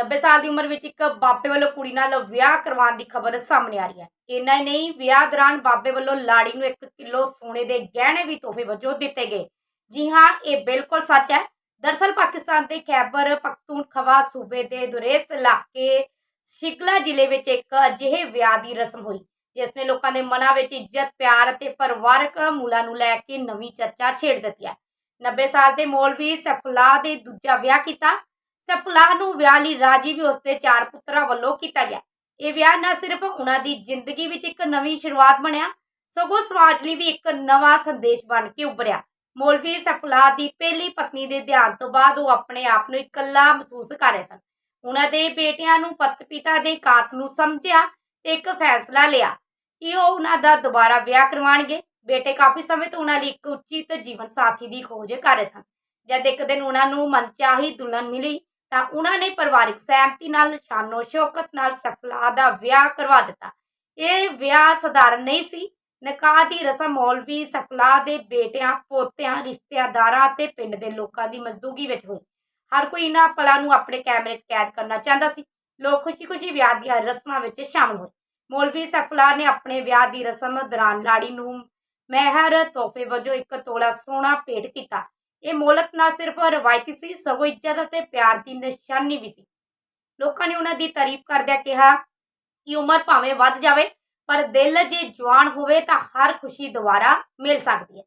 90 ਸਾਲ ਦੀ ਉਮਰ ਵਿੱਚ ਇੱਕ ਬਾਬੇ ਵੱਲੋਂ ਕੁੜੀ ਨਾਲ ਵਿਆਹ ਕਰਵਾਉਣ ਦੀ ਖਬਰ ਸਾਹਮਣੇ ਆ ਰਹੀ ਹੈ। ਇੰਨਾ ਹੀ ਨਹੀਂ, ਵਿਆਹ ਦੌਰਾਨ ਬਾਬੇ ਵੱਲੋਂ ਲਾੜੀ ਨੂੰ 1 ਕਿਲੋ ਸੋਨੇ ਦੇ ਗਹਿਣੇ ਵੀ ਤੋਹਫੇ ਵਜੋਂ ਦਿੱਤੇ ਗਏ। ਜੀ ਹਾਂ, ਇਹ ਬਿਲਕੁਲ ਸੱਚ ਹੈ। ਦਰਸਲ ਪਾਕਿਸਤਾਨ ਦੇ ਖੈਬਰ ਪਖਤੂਨਖਵਾ ਸੂਬੇ ਦੇ ਦੁਰੇਸ ਇਲਾਕੇ ਸ਼ਿਕਲਾ ਜ਼ਿਲ੍ਹੇ ਵਿੱਚ ਇੱਕ ਅਜਿਹੇ ਵਿਆਹ ਦੀ ਰਸਮ ਹੋਈ, ਜਿਸ ਨੇ ਲੋਕਾਂ ਦੇ ਮਨਾਂ ਵਿੱਚ ਇੱਜ਼ਤ, ਪਿਆਰ ਅਤੇ ਪਰਿਵਾਰਕ ਮੂਲਾਂ ਨੂੰ ਲੈ ਕੇ ਨਵੀਂ ਚਰਚਾ ਛੇੜ ਦਿੱਤੀ ਹੈ। 90 ਸਾਲ ਦੇ ਮੌਲਵੀ ਸਫਲਾ ਦੇ ਦੂਜਾ ਵਿਆਹ ਕੀਤਾ ਸਫਲਾਹ ਨੂੰ ਵਿਆਹ ਲਈ ਰਾਜੀ ਵੀ ਉਸਦੇ ਚਾਰ ਪੁੱਤਰਾਂ ਵੱਲੋਂ ਕੀਤਾ ਗਿਆ। ਇਹ ਵਿਆਹ ਨਾ ਸਿਰਫ ਉਹਨਾਂ ਦੀ ਜ਼ਿੰਦਗੀ ਵਿੱਚ ਇੱਕ ਨਵੀਂ ਸ਼ੁਰੂਆਤ ਬਣਿਆ, ਸਗੋਂ ਸਮਾਜ ਲਈ ਵੀ ਇੱਕ ਨਵਾਂ ਸੰਦੇਸ਼ ਬਣ ਕੇ ਉਭਰਿਆ। ਮੌਲਵੀ ਸਫਲਾਹ ਦੀ ਪਹਿਲੀ ਪਤਨੀ ਦੇ ਧਿਆਨ ਤੋਂ ਬਾਅਦ ਉਹ ਆਪਣੇ ਆਪ ਨੂੰ ਇਕੱਲਾ ਮਹਿਸੂਸ ਕਰ ਰਹੇ ਸਨ। ਉਹਨਾਂ ਦੇ ਬੇਟਿਆਂ ਨੂੰ ਪਤ ਪਿਤਾ ਦੇ ਕਾਤ ਨੂੰ ਸਮਝਿਆ ਤੇ ਇੱਕ ਫੈਸਲਾ ਲਿਆ ਕਿ ਉਹ ਉਹਨਾਂ ਦਾ ਦੁਬਾਰਾ ਵਿਆਹ ਕਰਵਾਉਣਗੇ। ਬੇਟੇ ਕਾਫੀ ਸਮੇਂ ਤੋਂ ਉਹਨਾਂ ਲਈ ਇੱਕ ਉਚਿਤ ਜੀਵਨ ਸਾਥੀ ਦੀ ਖੋਜ ਕਰ ਰਹੇ ਸਨ। ਜਦ ਇੱਕ ਦਿਨ ਉਹਨਾਂ ਨੂੰ ਮਨਚਾਹੀ ਦੁਲਹਨ ਮਿਲੀ ਤਾਂ ਉਹਨਾਂ ਨੇ ਪਰਿਵਾਰਿਕ ਸਹਿਮਤੀ ਨਾਲ ਸ਼ਾਨੋ ਸ਼ੌਕਤ ਨਾਲ ਸਫਲਾ ਦਾ ਵਿਆਹ ਕਰਵਾ ਦਿੱਤਾ। ਇਹ ਵਿਆਹ ਸਧਾਰਨ ਨਹੀਂ ਸੀ। ਨਿਕਾਹ ਦੀ ਰਸਮ ਮੌਲਵੀ ਸਫਲਾ ਦੇ ਬੇਟਿਆਂ, ਪੋਤਿਆਂ, ਰਿਸ਼ਤੇਦਾਰਾਂ ਅਤੇ ਪਿੰਡ ਦੇ ਲੋਕਾਂ ਦੀ ਮਜ਼ਦੂਗੀ ਵਿੱਚ ਹੋਈ। ਹਰ ਕੋਈ ਇਹਨਾਂ ਪਲਾਂ ਨੂੰ ਆਪਣੇ ਕੈਮਰੇ 'ਚ ਕੈਦ ਕਰਨਾ ਚਾਹੁੰਦਾ ਸੀ। ਲੋਕ ਖੁਸ਼ੀ-ਖੁਸ਼ੀ ਵਿਆਹ ਦੀਆਂ ਰਸਮਾਂ ਵਿੱਚ ਸ਼ਾਮਲ ਹੋਏ। ਮੌਲਵੀ ਸਫਲਾ ਨੇ ਆਪਣੇ ਵਿਆਹ ਦੀ ਰਸਮ ਦੌਰਾਨ ਲਾੜੀ ਨੂੰ ਮਹਿਰ ਤੋਹਫੇ ਵਜੋਂ ਇੱਕ ਤੋਲਾ ਸੋਨਾ ਭੇਟ ਕੀਤਾ। ਇਹ ਮੌਲਤ ਨਾ ਸਿਰਫ ਰਵਾਇਤੀ ਸੀ ਸਗੋਂ ਇੱਜ਼ਤ ਅਤੇ ਪਿਆਰ ਦੀ ਨਿਸ਼ਾਨੀ ਵੀ ਸੀ ਲੋਕਾਂ ਨੇ ਉਹਨਾਂ ਦੀ ਤਾਰੀਫ ਕਰਦਿਆਂ ਕਿਹਾ ਕਿ ਉਮਰ ਭਾਵੇਂ ਵੱਧ ਜਾਵੇ ਪਰ ਦਿਲ ਜੇ ਜਵਾਨ ਹੋਵੇ ਤਾਂ ਹਰ ਖੁਸ਼ੀ ਦੁਬਾਰਾ ਮਿਲ ਸਕਦੀ ਹੈ